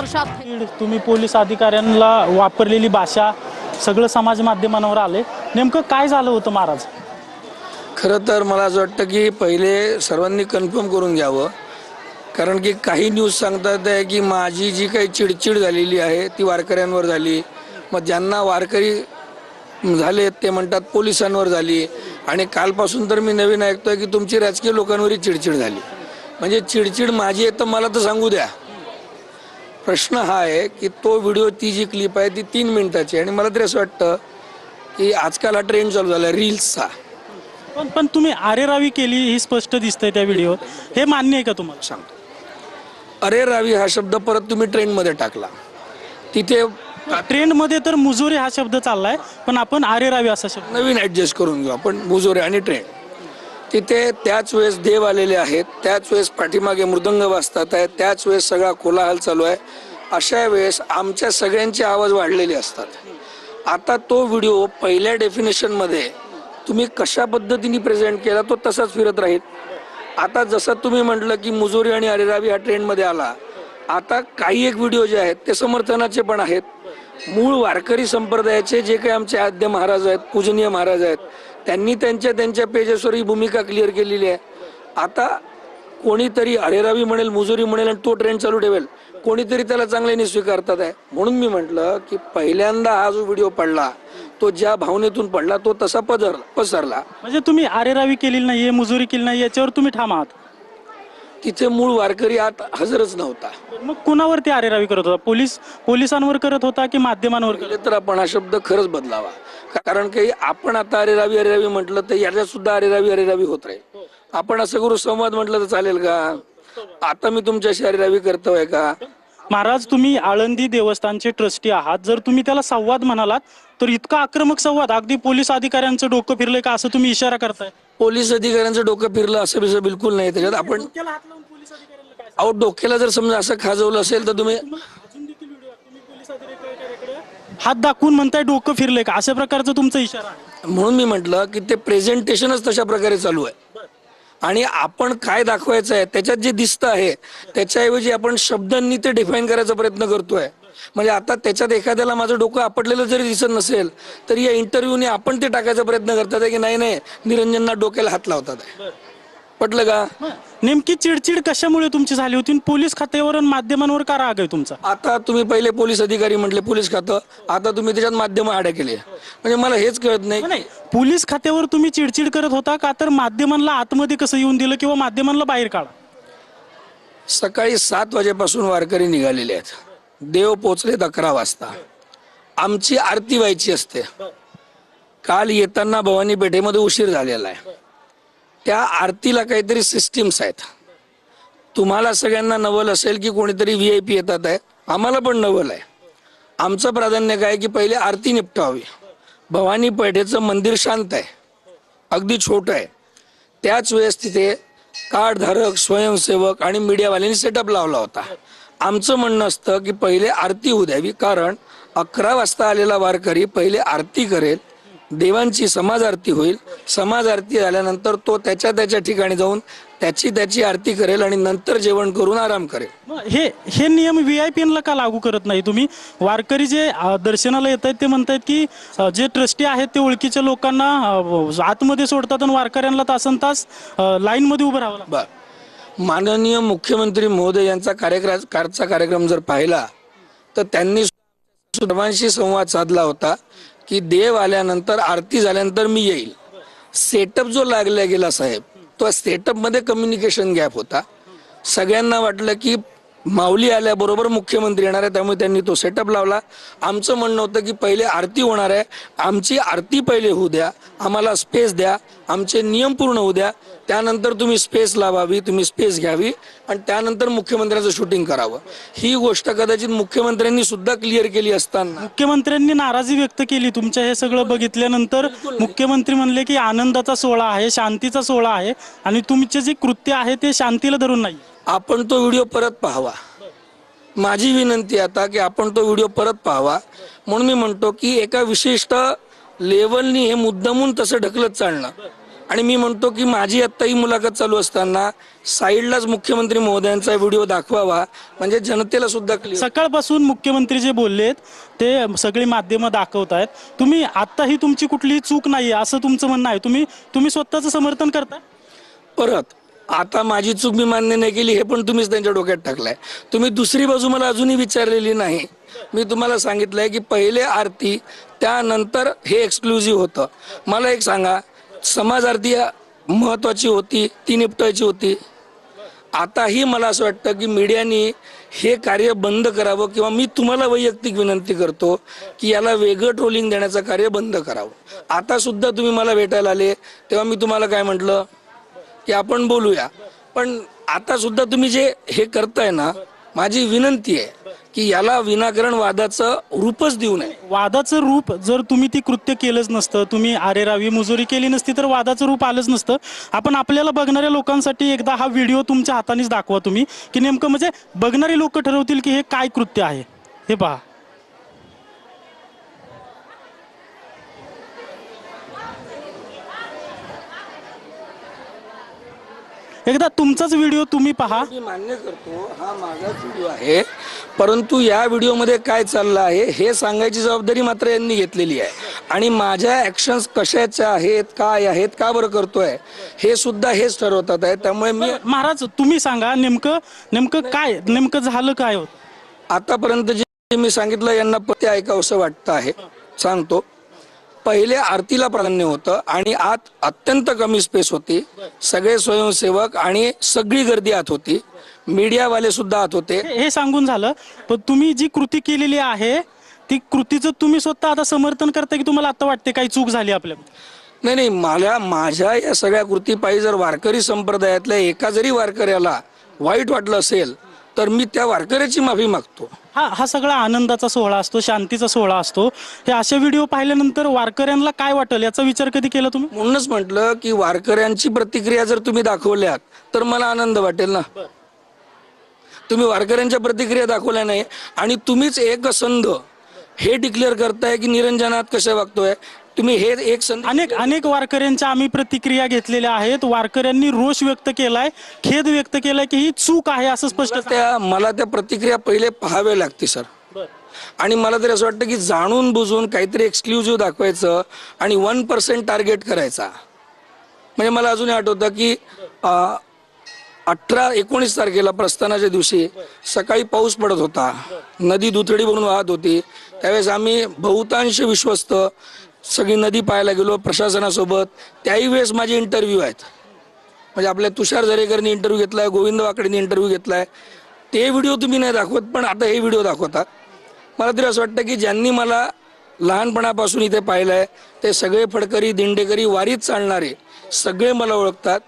वर्षात तुम्ही पोलीस अधिकाऱ्यांना वापरलेली भाषा सगळं समाज माध्यमांवर आले नेमकं काय झालं होतं महाराज? खरं तर मला असं वाटतं की पहिले सर्वांनी कन्फर्म करून घ्यावं. कारण की काही न्यूज सांगतात आहे की माझी जी काही चिडचिड झालेली आहे ती वारकऱ्यांवर झाली. मग ज्यांना वारकरी झाले ते म्हणतात पोलिसांवर झाली. आणि कालपासून तर मी नवीन ऐकतोय की तुमची राजकीय लोकांवरही चिडचिड झाली. म्हणजे चिडचिड माझी आहे तर मला तर सांगू द्या. प्रश्न हा आहे की तो व्हिडिओ ती जी क्लिप आहे ती तीन मिनिटाची आणि मला तरी असं वाटतं की आजकाल हा ट्रेंड चालू झाला रील्सचा पण पण तुम्ही आरेरावी केली ही स्पष्ट दिसतंय त्या व्हिडिओत हे मान्य आहे का तुम्हाला? सांगतो. अरे रावी हा शब्द परत तुम्ही ट्रेंडमध्ये टाकला. तिथे ट्रेंडमध्ये तर मुजोरी हा शब्द चाललाय पण आपण आरेरावी असा शब्द नवीन ऍडजस्ट करून घेऊ आपण मुजोरे आणि ट्रेंड तिथे त्याच वेळेस देव आलेले आहेत त्याच वेळेस पाठीमागे मृदंग वाजतात आहेत त्याच वेळेस सगळा कोलाहल चालू आहे. अशा वेळेस आमच्या सगळ्यांचे आवाज वाढलेले असतात. आता तो व्हिडिओ पहिल्या डेफिनेशनमध्ये तुम्ही कशा पद्धतीने प्रेझेंट केला तो तसाच फिरत राहील. आता जसं तुम्ही म्हटलं की मुजोरी आणि अरेरावी हा ट्रेंडमध्ये आला. आता काही एक व्हिडिओ जे आहेत ते समर्थनाचे पण आहेत. मूळ वारकरी संप्रदायाचे जे काही आमचे आद्य महाराज आहेत पूजनीय महाराज आहेत त्यांनी त्यांच्या त्यांच्या पेजेसवर ही भूमिका क्लिअर केलेली आहे. आता कोणीतरी अरेरावी म्हणेल मुजुरी म्हणेल आणि तो ट्रेंड चालू ठेवेल. कोणीतरी त्याला चांगल्याने स्वीकारतात आहे. म्हणून मी म्हटलं की पहिल्यांदा हा जो व्हिडिओ पडला तो ज्या भावनेतून पडला तो तसा पदर पसरला. म्हणजे तुम्ही अरेरावी केलेली नाही मुजुरी केली नाही याच्यावर तुम्ही ठाम आहात. तिथे मूळ वारकरी आत हजरच नव्हता. मग कुणावरती आरेरावी करत होता? पोलीस पोलिसांवर करत होता की माध्यमांवर करत तर आपण हा शब्द खरंच बदलावा. कारण काही आपण आता अरेरावी अरेरावी म्हटलं तर याच्यात सुद्धा अरेरावी अरेरावी होत राहील आपण असं करू संवाद म्हटलं तर चालेल का? आता मी तुमच्याशी अरेरावी करतोय का? महाराज तुम्ही आळंदी देवस्थानचे ट्रस्टी आहात. जर तुम्ही त्याला संवाद म्हणालात तर इतका आक्रमक संवाद. अगदी पोलीस अधिकाऱ्यांचं डोकं फिरलंय का? असं तुम्ही इशारा करताय. पोलीस अधिकाऱ्यांचं डोकं फिरलं असं बिसं बिलकुल नाही. त्याच्यात आपण अहो डोक्याला जर समजा असं खाजवलं असेल तर तुम्ही हात दाखवून म्हणताय डोकं फिरलंय का? अशा प्रकारचं तुमचा इशारा आहे. म्हणून मी म्हटलं की ते प्रेझेंटेशनच तशा प्रकारे चालू आहे. आणि आपण काय दाखवायचं आहे त्याच्यात जे दिसतं आहे त्याच्याऐवजी आपण शब्दांनी ते डिफाईन करायचा प्रयत्न करतोय. म्हणजे आता त्याच्यात एखाद्याला माझं डोकं आपटलेलं जरी दिसत नसेल तरी या इंटरव्ह्यूने आपण ते टाकायचा प्रयत्न करतात की नाही नाही निरंजनना डोक्याला हात लावतात पटलं का? नेमकी चिडचिड कशामुळे तुमची झाली होती? आणि पोलीस खात्यावर आणि माध्यमांवर का राग आहे तुमचा? आता तुम्ही पहिले पोलीस अधिकारी म्हटले पोलीस खातं. आता तुम्ही त्याच्यात माध्यम आड्या केले म्हणजे मला हेच कळत नाही. नाही पोलीस खात्यावर तुम्ही चिडचिड करत होता का? तर माध्यमांना आतमध्ये कसं येऊन दिलं किंवा माध्यमांना बाहेर काढा? सकाळी सात वाजेपासून वारकरी निघालेले आहेत. देव पोचलेत अकरा वाजता. आमची आरती व्हायची असते. काल येताना भवानी पेठेमध्ये उशीर झालेला आहे. त्या आरतीला काहीतरी सिस्टीम्स आहेत. तुम्हाला सगळ्यांना नवल असेल की कोणीतरी व्ही आय पी येतात आहे. आम्हाला पण नवल आहे. आमचं प्राधान्य काय की पहिले आरती निपटावी. भवानी पेठेचं मंदिर शांत आहे. अगदी छोटं आहे. त्याच वेळेस तिथे कार्डधारक स्वयंसेवक आणि मीडियावाल्यांनी सेटअप लावला होता. आमचं म्हणणं असतं की पहिले आरती होऊ द्यावी. कारण अकरा वाजता आलेला वारकरी पहिले आरती करेल देवांची समाज आरती होईल. समाज आरती झाल्यानंतर तो त्याच्या त्याच्या ठिकाणी जाऊन त्याची त्याची आरती करेल आणि नंतर जेवण करून आराम करेल. मग हे हे नियम व्ही आय पीला का लागू करत नाही तुम्ही? वारकरी जे अ, दर्शनाला येत आहेत ते म्हणतायत की अ, जे ट्रस्टी आहेत ते ओळखीच्या लोकांना अ, आतमध्ये सोडतात आणि वारकऱ्यांना तासन तास लाईन मध्ये उभं राहावं लागतं. बर. माननीय मुख्यमंत्री महोदय यांचा कार्यक्रम कारचा कार्यक्रम जर पाहिला तर त्यांनी सर्वांशी संवाद साधला होता की देव आल्यानंतर आरती झाल्यानंतर मी येईल. सेटअप जो लागला गेला साहेब तो सेटअपमध्ये कम्युनिकेशन गॅप होता. सगळ्यांना वाटलं की माऊली आल्याबरोबर मुख्यमंत्री येणार आहे त्यामुळे त्यांनी तो सेटअप लावला. आमचं म्हणणं होतं की पहिले आरती होणार आहे. आमची आरती पहिले होऊ द्या. आम्हाला स्पेस द्या. आमचे नियम पूर्ण होऊ द्या. त्यानंतर तुम्ही स्पेस लावावी तुम्ही स्पेस घ्यावी आणि त्यानंतर मुख्यमंत्र्यांचं शूटिंग करावं. ही गोष्ट कदाचित मुख्यमंत्र्यांनी सुद्धा क्लिअर केली असताना. मुख्यमंत्र्यांनी नाराजी व्यक्त केली. तुमच्या हे सगळं बघितल्यानंतर मुख्यमंत्री म्हणले की आनंदाचा सोहळा आहे शांतीचा सोहळा आहे आणि तुमचे जे कृत्य आहे ते शांतीला धरून नाही. आपण तो व्हिडिओ परत पाहावा. माझी विनंती आता की आपण तो व्हिडिओ परत पाहावा. म्हणून मी म्हणतो की एका विशिष्ट लेवलनी हे मुद्दामून तसं ढकलत चालणं. आणि मी म्हणतो की माझी आत्ता ही मुलाखत चालू असताना साईडलाच मुख्यमंत्री महोदयांचा व्हिडिओ दाखवावा. म्हणजे जनतेला सुद्धा सकाळपासून मुख्यमंत्री जे बोललेत ते सगळी माध्यमं दाखवत आहेत तुम्ही आता ही तुमची कुठलीही चूक नाही असं तुमचं म्हणणं आहे. तुम्ही तुम्ही स्वतःचं समर्थन करताय? परत. आता माझी चूक मी मान्य नाही केली हे पण तुम्हीच त्यांच्या डोक्यात टाकलाय. तुम्ही दुसरी बाजू मला अजूनही विचारलेली नाही. मी तुम्हाला सांगितलंय की पहिले आरती त्यानंतर हे एक्सक्लुझिव्ह होतं. मला एक सांगा समाज आरती महत्वाची होती ती निपटायची होती. आताही मला असं वाटतं की मीडियानी हे कार्य बंद करावं किंवा मी तुम्हाला वैयक्तिक विनंती करतो की याला वेगळं ट्रोलिंग देण्याचं कार्य बंद करावं. आता सुद्धा तुम्ही मला भेटायला आले तेव्हा मी तुम्हाला काय म्हटलं? की आपण बोलूया. पण आता सुद्धा तुम्ही जे हे करताय ना माझी विनंती आहे की याला विनाकारण वादाचं रूपच देऊ नये. वादाचं रूप जर तुम्ही ती कृत्य केलंच नसतं तुम्ही आरे रावी मुजोरी केली नसती तर वादाचं रूप आलंच नसतं. आपण आपल्याला बघणाऱ्या लोकांसाठी एकदा हा व्हिडिओ तुमच्या हातानेच दाखवा तुम्ही की नेमकं म्हणजे बघणारे लोक ठरवतील की हे काय कृत्य आहे. हे पहा. एकदा तुमचाच व्हिडिओ तुम्ही पहा. मी मान्य करतो हा माझाच व्हिडिओ आहे. परंतु या व्हिडिओमध्ये काय चाललं आहे हे सांगायची जबाबदारी मात्र यांनी घेतलेली आहे. आणि माझ्या ऍक्शन्स कशाच्या आहेत काय आहेत का बरं करतोय हे सुद्धा हेच ठरवतात आहे. त्यामुळे मी महाराज तुम्ही सांगा नेमकं नेमकं काय नेमकं झालं काय? होत आतापर्यंत जे मी सांगितलं यांना ते ऐकावंसं वाटतं आहे. सांगतो. पहिले आरतीला प्राधान्य होतं आणि आत अत्यंत कमी स्पेस होती. सगळे स्वयंसेवक आणि सगळी गर्दी आत होती. मीडियावाले सुद्धा आत होते. हे हे सांगून झालं. पण तुम्ही जी कृती केलेली आहे ती कृतीचं तुम्ही स्वतः आता समर्थन करता की तुम्हाला आता वाटते काही चूक झाली आपल्या नाही नाही मला माझ्या या सगळ्या कृतीपायी जर वारकरी संप्रदायातल्या एका जरी वारकऱ्याला वाईट वाटलं असेल तर मी त्या वारकऱ्याची माफी मागतो. हा हा सगळा आनंदाचा सोहळा असतो शांतीचा सोहळा असतो. हे असे व्हिडिओ पाहिल्यानंतर वारकऱ्यांना काय वाटेल? याचा विचार कधी केला तुम्ही? म्हणूनच म्हटलं की वारकऱ्यांची प्रतिक्रिया जर तुम्ही दाखवल्यात तर मला आनंद वाटेल ना. तुम्ही वारकऱ्यांच्या प्रतिक्रिया दाखवल्या नाही आणि तुम्हीच एक संध हे डिक्लेअर करताय की निरंजनात कसे वागतोय? तुम्ही हे एक संध अनेक अनेक वारकऱ्यांच्या आम्ही प्रतिक्रिया घेतलेल्या आहेत. वारकऱ्यांनी रोष व्यक्त केलाय खेद व्यक्त केलाय की ही चूक आहे असं स्पष्ट त्या मला त्या प्रतिक्रिया पहिले पाहावे लागते सर. आणि मला तरी असं वाटतं की जाणून बुजून काहीतरी एक्सक्लुझिव्ह दाखवायचं आणि वन पर्सेंट टार्गेट करायचा. म्हणजे मला अजूनही आठवतं की अठरा एकोणीस तारखेला प्रस्थानाच्या दिवशी सकाळी पाऊस पडत होता. नदी दुथडी बनून वाहत होती. त्यावेळेस आम्ही बहुतांश विश्वस्त सगळी नदी पाहायला गेलो प्रशासनासोबत. त्याही वेळेस माझे इंटरव्ह्यू आहेत. म्हणजे आपल्या तुषार झरेकरनी इंटरव्ह्यू घेतलाय गोविंद वाकडेंनी इंटरव्ह्यू घेतला आहे ते व्हिडिओ तुम्ही नाही दाखवत पण आता हे व्हिडिओ दाखवतात मला तरी असं वाटतं की ज्यांनी मला लहानपणापासून इथे पाहिलं आहे ते सगळे फडकरी दिंडेकरी वारीत चालणारे सगळे मला ओळखतात.